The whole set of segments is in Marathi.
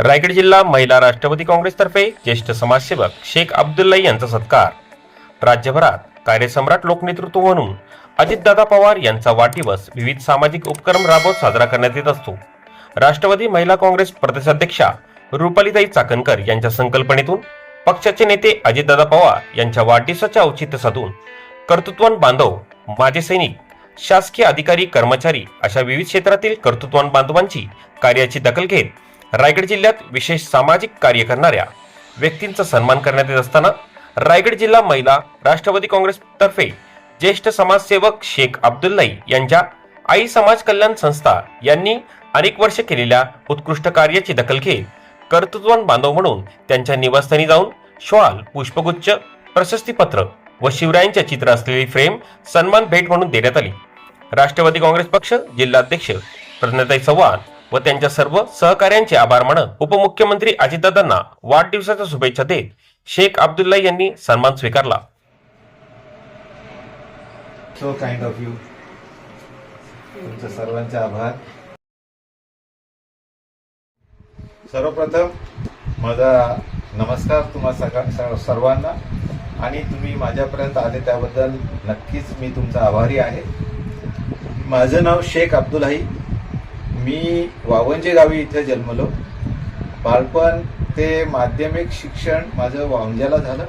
रायगड जिल्हा महिला राष्ट्रवादी काँग्रेसतर्फे ज्येष्ठ समाजसेवक शेख अब्दुल्लाई यांचा सत्कार. राज्यभरात कार्यसम्राट लोकनेतृत्व म्हणून अजितदादा पवार यांचा वाढदिवस विविध सामाजिक उपक्रम राबवत साजरा करण्यात येत असतो. राष्ट्रवादी महिला काँग्रेस प्रदेशाध्यक्षा रुपालीताई चाकणकर यांच्या संकल्पनेतून पक्षाचे नेते अजितदादा पवार यांच्या वाढदिवसाचे औचित्य साधून कर्तृत्वान बांधव माजी सैनिक शासकीय अधिकारी कर्मचारी अशा विविध क्षेत्रातील कर्तृत्वान बांधवांची कार्याची दखल घेत रायगड जिल्ह्यात विशेष सामाजिक कार्य करणाऱ्या व्यक्तींचा सन्मान करण्यात येत असताना रायगड जिल्हा महिला राष्ट्रवादी काँग्रेसतर्फे ज्येष्ठ समाजसेवक शेख अब्दुल्लाई यांच्या आई समाज कल्याण संस्था यांनी अनेक वर्ष केलेल्या उत्कृष्ट कार्याची दखल घेत कर्तृत्वान बांधव म्हणून त्यांच्या निवासस्थानी जाऊन श्वाल पुष्पगुच्छ प्रशस्तीपत्र व शिवरायांच्या चित्र असलेली फ्रेम सन्मान भेट म्हणून देण्यात आली. राष्ट्रवादी काँग्रेस पक्ष जिल्हाध्यक्ष प्रज्ञाताई चव्हाण व त्यांच्या सर्व सहकार्यांचे आभार मानत उपमुख्यमंत्री अजितदादांना वाढदिवसाच्या शुभेच्छा देत शेख अब्दुल्ला यांनी सन्मान स्वीकारला. सो काइंड ऑफ यू तुमच्या सर्वांचे आभार. सर्वप्रथम माझा नमस्कार तुम्हा सर्वांना. आणि तुम्ही माझ्यापर्यंत आले त्याबद्दल नक्कीच मी तुमचा आभारी आहे. माझं नाव शेख अब्दुलाही मी वावंजे गावी इथे जन्मलो. बालपण ते माध्यमिक शिक्षण माझं वावंज्याला झालं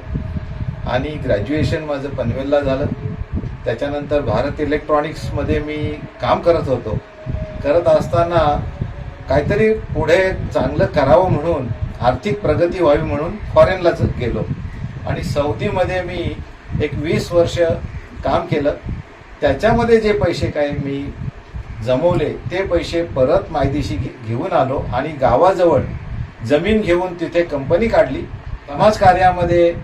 आणि ग्रॅज्युएशन माझं पनवेलला झालं. त्याच्यानंतर भारत इलेक्ट्रॉनिक्समध्ये मी काम करत होतो. करत असताना काहीतरी पुढे चांगलं करावं म्हणून आर्थिक प्रगती व्हावी म्हणून फॉरेनलाच गेलो. आणि सौदीमध्ये मी एक वीस वर्ष काम केलं. त्याच्यामध्ये जे पैसे काय मी जमवले ते पैसे परत मायदेशी घे- घेऊन आलो आणि गावाजवळ जमीन घेऊन तिथे कंपनी काढली. समाज कार्यामध्ये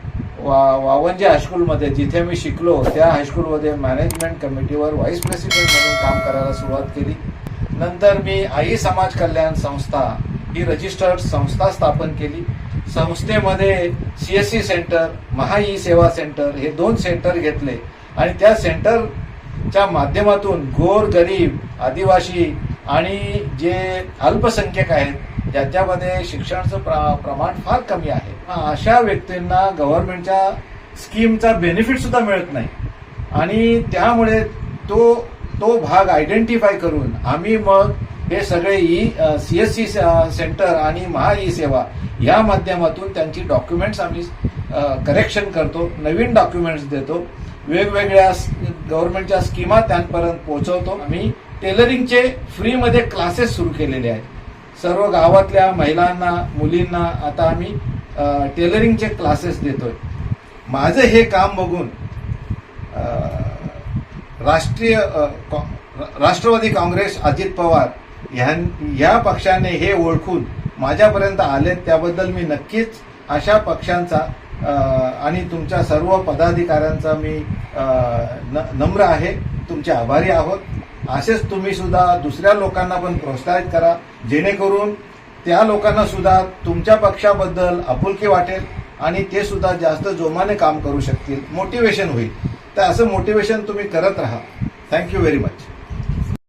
वा वावंजे हायस्कूलमध्ये जिथे मी शिकलो त्या हायस्कूलमध्ये मॅनेजमेंट कमिटीवर व्हाईस प्रेसिडेंट म्हणून काम करायला सुरुवात केली. नंतर मी आई समाज कल्याण संस्था ही रजिस्टर्ड संस्था स्थापन केली. संस्थेमध्ये C S C centre Maha E Seva centre हे दोन सेंटर घेतले आणि त्या सेंटर च्या माध्यमातून गोर गरीब आदिवासी आणि जे अल्पसंख्यक आहेत ज्याच्यामध्ये शिक्षणाचं प्र- प्रमाण फार कमी आहे. अशा व्यक्तींना गव्हर्नमेंटच्या स्कीमचा बेनिफिट सुद्धा मिळत नाही. आणि त्यामुळे तो तो भाग आयडेंटिफाय करून आम्ही मग हे सगळे E C S C centre आणि महा ई सेवा या माध्यमातून त्यांची डॉक्युमेंट्स आम्ही करेक्शन करतो नवीन डॉक्युमेंट्स देतो. वेगवेगळ्या गव्हर्नमेंटच्या स्कीमा त्यांपर्यंत पोहोचवतो. आम्ही टेलरिंगचे फ्रीमध्ये क्लासेस सुरू केलेले आहेत. सर्व गावातल्या महिलांना मुलींना आता आम्ही टेलरिंगचे क्लासेस देतोय. माझं हे काम बघून राष्ट्रीय राष्ट्रवादी काँग्रेस अजित पवार ह्यां- या पक्षाने हे ओळखून माझ्यापर्यंत आले त्याबद्दल मी नक्कीच अशा पक्षांचा आणि तुमच्या सर्व पदाधिकाऱ्यांचा मी न- नम्र आहे. तुमचे आभारी आहोत. असेच तुम्ही सुद्धा दुसऱ्या लोकांना पण प्रोत्साहित करा. जेणेकरून त्या लोकांना सुद्धा तुमच्या पक्षाबद्दल आपुलकी वाटेल आणि ते सुद्धा जास्त जोमाने काम करू शकतील. मोटिवेशन होईल. तर असं मोटिवेशन तुम्ही करत राहा. Thank you very much